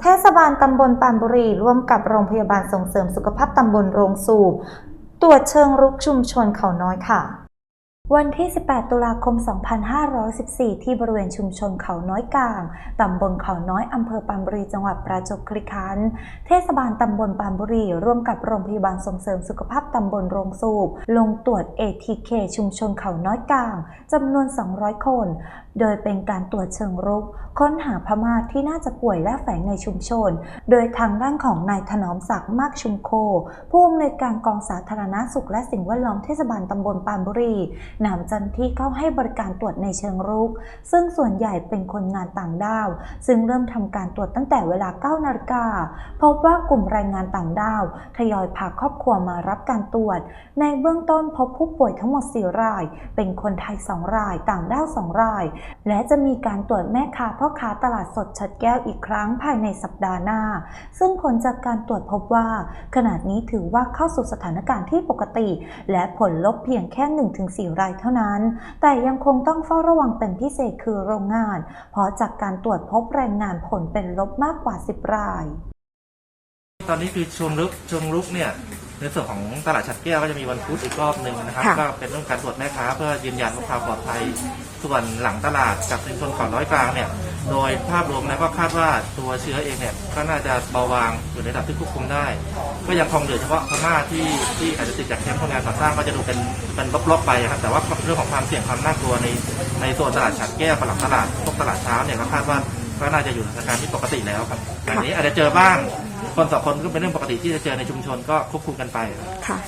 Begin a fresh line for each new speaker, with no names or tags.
เทศบาลตำบลปานบุรีร่วมกับโรงพยาบาลส่งเสริมสุขภาพตำบลโรงสูบ ตรวจเชิงรุกชุมชนเขาน้อยค่ะ วันที่ 18 ตุลาคม 2514 ที่บริเวณชุมชนเขาน้อยกลาง ตำบลเขาน้อย อำเภอปานบุรี จังหวัดประจวบคีรีขันธ์ เทศบาลตำบลปานบุรี ร่วมกับโรงพยาบาลส่งเสริมสุขภาพตำบลโรงสูบ ลงตรวจ ATK ชุมชนเขาน้อยกลาง จำนวน 200 คน โดยเป็นการตรวจเชิงรุก ค้นหาพม่าที่น่าจะป่วยและแฝงในชุมชน โดยทางด้านของนายถนอมศักดิ์มากชุมโค ผู้อำนวยการกองสาธารณสุขและสิ่งแวดล้อมเทศบาลตำบลปานบุรีนำเจ้าหน้าที่เข้าให้บริการตรวจในเชิงรุก ซึ่งส่วนใหญ่เป็นคนงานต่างด้าว ซึ่งเริ่มทำการตรวจตั้งแต่เวลา 9 นาฬิกา พบว่ากลุ่มแรงงานต่างด้าว ทยอยพาครอบครัวมารับการตรวจ ในเบื้องต้นพบผู้ป่วยทั้งหมด 4 ราย เป็นคนไทย 2 ราย ต่างด้าว 2 ราย และจะมีการตรวจแม่ค้าพ่อค้าตลาดสดชัดแก้วอีกครั้งภายในสัปดาห์หน้า ซึ่งผลจากการตรวจพบว่า ขณะนี้ถือว่าเข้าสู่สถานการณ์ที่ปกติ และผลลบเพียงแค่ 1-4รายเท่านั้น แต่ยังคงต้องเฝ้าระวังเป็นพิเศษคือโรงงาน เพราะจากการตรวจพบแรงงานผลเป็นลบมากกว่า 10 ราย
ตอนนี้คือเชงลุกเชงลุกเนี่ยในส่วนของตลาดชัดแก้วก็จะมีวันพุธอีกรอบหนึ่งนะครับ
ค่ะ
ก็เป็นเรื่องการตรวจแม่ค้าเพื่อยืนยันว่าความปลอดภัย ส่วนหลังตลาดกับชุมชนเขาน้อยกลางเนี่ย โดยภาพรวมแล้วก็คาดว่าตัวเชื้อเองเนี่ยก็น่าจะเบาบางอยู่ในระดับที่ควบคุมได้ ก็ยังคงเหลือเฉพาะพม่าที่ที่อาจจะติดจากแคมป์คนงานก่อสร้างก็จะดูเป็นเป็นบล็อกๆไปครับแต่ว่าเรื่องของความเสี่ยงความน่ากลัวในในโซนตลาดฉัดแก้วหลังตลาดพวกตลาดเช้าเนี่ยก็คาดว่าก็น่าจะอยู่ในสถานการณ์ที่ปกติแล้วครับอันนี้อาจจะเจอบ้างคนสองคนก็เป็นเรื่องปกติที่จะเจอในชุมชนก็ควบคุมกันไป
ค่ะ